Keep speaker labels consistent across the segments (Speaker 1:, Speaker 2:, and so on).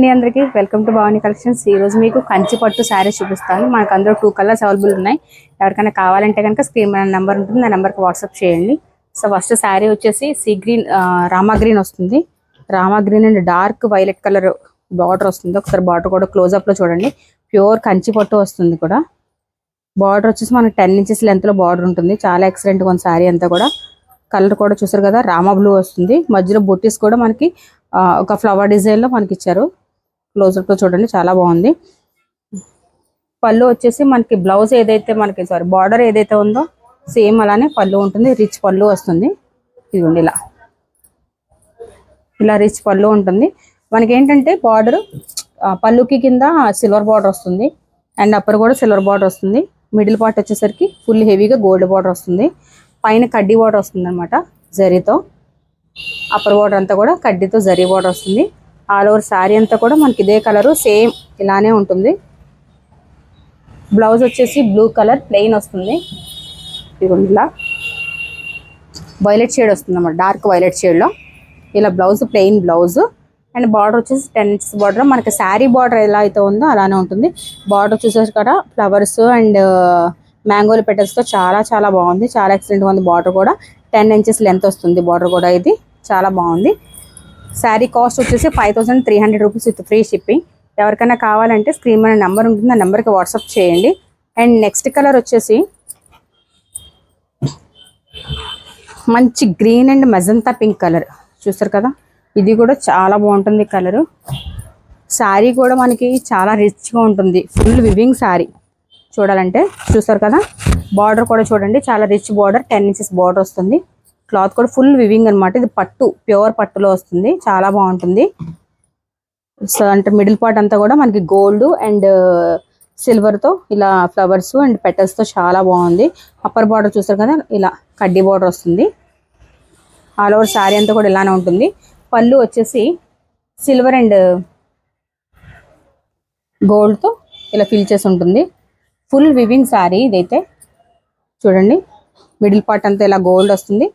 Speaker 1: అండి అందరికీ. Welcome to Bhavani collections ఈ రోజు మీకు కంచి పట్టు శారీస్ చూపిస్తాను. మనకు అందులో టూ కలర్స్ అవైలబుల్ ఉన్నాయి. ఎవరికైనా కావాలంటే కనుక స్క్రీన్ నెంబర్ ఉంటుంది. ఆ నెంబర్కి వాట్సాప్ చేయండి. సో ఫస్ట్ శారీ వచ్చేసి సీ గ్రీన్ రామా గ్రీన్ వస్తుంది. Rama green and dark violet colour border వస్తుంది. ఒకసారి బార్డర్ కూడా క్లోజ్ అప్లో చూడండి. ప్యూర్ కంచి పట్టు వస్తుంది కూడా. బార్డర్ వచ్చేసి మనకి టెన్ ఇంచెస్ లెంత్లో బార్డర్ ఉంటుంది. చాలా ఎక్సలెంట్గా ఉంది శారీ అంతా కూడా. కలర్ కూడా చూసారు కదా రామా బ్లూ వస్తుంది. మధ్యలో బొట్టిస్ కూడా మనకి ఒక ఫ్లవర్ డిజైన్లో మనకి ఇచ్చారు. క్లోజ్లో చూడండి చాలా బాగుంది. పళ్ళు వచ్చేసి మనకి బ్లౌజ్ ఏదైతే మనకి సారీ బార్డర్ ఏదైతే ఉందో సేమ్ అలానే పళ్ళు ఉంటుంది రిచ్ పళ్ళు వస్తుంది. ఇదిగోండి ఇలా. ఇలా రిచ్ పళ్ళు ఉంటుంది. మనకి ఏంటంటే బార్డర్ పళ్ళుకి కింద సిల్వర్ బార్డర్ వస్తుంది. అండ్ అప్పర్ కూడా సిల్వర్ బార్డర్ వస్తుంది. మిడిల్ పార్ట్ వచ్చేసరికి ఫుల్ హెవీగా గోల్డ్ బార్డర్ వస్తుంది. పైన కడ్డీ బార్డర్ వస్తుంది అనమాట జరీతో. అప్పర్ బార్డర్ అంతా కూడా కడ్డీతో జరీ బార్డర్ వస్తుంది. ఆల్ ఓవర్ శారీ అంతా కూడా మనకి ఇదే కలరు సేమ్ ఇలానే ఉంటుంది. బ్లౌజ్ వచ్చేసి బ్లూ కలర్ ప్లెయిన్ వస్తుంది. ఇదిగోండి ఇలా. వైలెట్ షేడ్ వస్తుంది అన్నమాట డార్క్ వైలెట్ షేడ్లో. ఇలా blouse plain blouse. And border వచ్చేసి టెన్ ఇంచెస్ బార్డర్. మనకి శారీ బార్డర్ ఎలా అయితే ఉందో అలానే ఉంటుంది. బార్డర్ చూసేసి కదా ఫ్లవర్స్ అండ్ మ్యాంగోలు పెట్టేస్తో చాలా చాలా బాగుంది. చాలా ఎక్సలెంట్గా ఉంది బార్డర్ కూడా. టెన్ ఇంచెస్ లెంత్ వస్తుంది బార్డర్ కూడా ఇది. చాలా బాగుంది. శారీ కాస్ట్ వచ్చేసి five thousand three hundred rupees with free shipping ఎవరికైనా కావాలంటే స్క్రీన్ మీద నెంబర్ ఉంటుంది ఆ నెంబర్కి వాట్సాప్ చేయండి. అండ్ నెక్స్ట్ కలర్ వచ్చేసి మంచి green and magenta pink colour చూస్తారు కదా? ఇది కూడా చాలా బాగుంటుంది కలర్ శారీ కూడా మనకి చాలా రిచ్గా ఉంటుంది. Full weaving sari. చూడాలంటే చూస్తారు కదా? బార్డర్ కూడా చూడండి. చాలా rich border ten inches border వస్తుంది. క్లాత్ కూడా ఫుల్ వివింగ్ అన్నమాట. ఇది పట్టు ప్యూర్ పట్టులో వస్తుంది. చాలా బాగుంటుంది. సో అంటే మిడిల్ పార్ట్ అంతా కూడా మనకి గోల్డ్ అండ్ సిల్వర్తో ఇలా ఫ్లవర్స్ అండ్ పెటల్స్తో చాలా బాగుంది. అప్పర్ బార్డర్ చూసారు కదా ఇలా కడ్డీ బార్డర్ వస్తుంది. ఆల్ ఓవర్ శారీ అంతా కూడా ఇలానే ఉంటుంది. పళ్ళు వచ్చేసి సిల్వర్ అండ్ గోల్డ్తో ఇలా ఫిల్ చేసి ఉంటుంది. ఫుల్ వివింగ్ శారీ ఇదైతే. చూడండి. మిడిల్ పార్ట్ అంతా ఇలా గోల్డ్ వస్తుంది.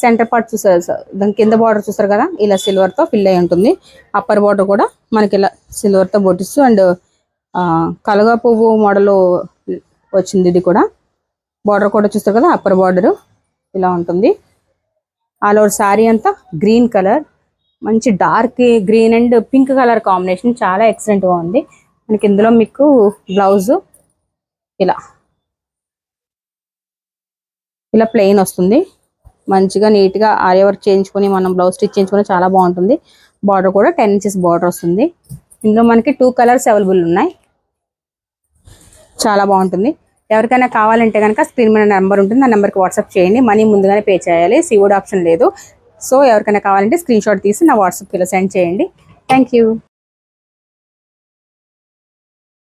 Speaker 1: సెంటర్ పార్ట్ చూసారు దాని కింద బార్డర్ చూసారు కదా? ఇలా సిల్వర్తో ఫిల్ అయి ఉంటుంది. అప్పర్ బార్డర్ కూడా మనకి ఇలా సిల్వర్తో బొట్టిస్తూ అండ్ కలగా పువ్వు మోడల్ వచ్చింది ఇది కూడా. బార్డర్ కూడా చూస్తారు కదా? అప్పర్ బార్డర్ ఇలా ఉంటుంది. ఆల్ ఓవర్ శారీ అంతా గ్రీన్ కలర్ మంచి dark green and pink colour combination చాలా ఎక్సలెంట్గా ఉంది. మనకి ఇందులో మీకు బ్లౌజ్ ఇలా. ఇలా ప్లెయిన్ వస్తుంది. మంచిగా నీట్గా ఆర్య వర్క్ చేయించుకొని మనం బ్లౌజ్ స్టిచ్ చేయించుకొని చాలా బాగుంటుంది. బార్డర్ కూడా టెన్ ఇంచెస్ బార్డర్ వస్తుంది. ఇందులో మనకి టూ కలర్స్ అవైలబుల్ ఉన్నాయి. చాలా బాగుంటుంది. ఎవరికైనా కావాలంటే కనుక స్క్రీన్ మీద నెంబర్ ఉంటుంది. ఆ నెంబర్కి వాట్సాప్ చేయండి. మనీ ముందుగానే పే చేయాలి. సివోడ్ ఆప్షన్ లేదు. సో ఎవరికైనా కావాలంటే స్క్రీన్ షాట్ తీసి నా వాట్సాప్కి ఇలా సెండ్ చేయండి. Thank you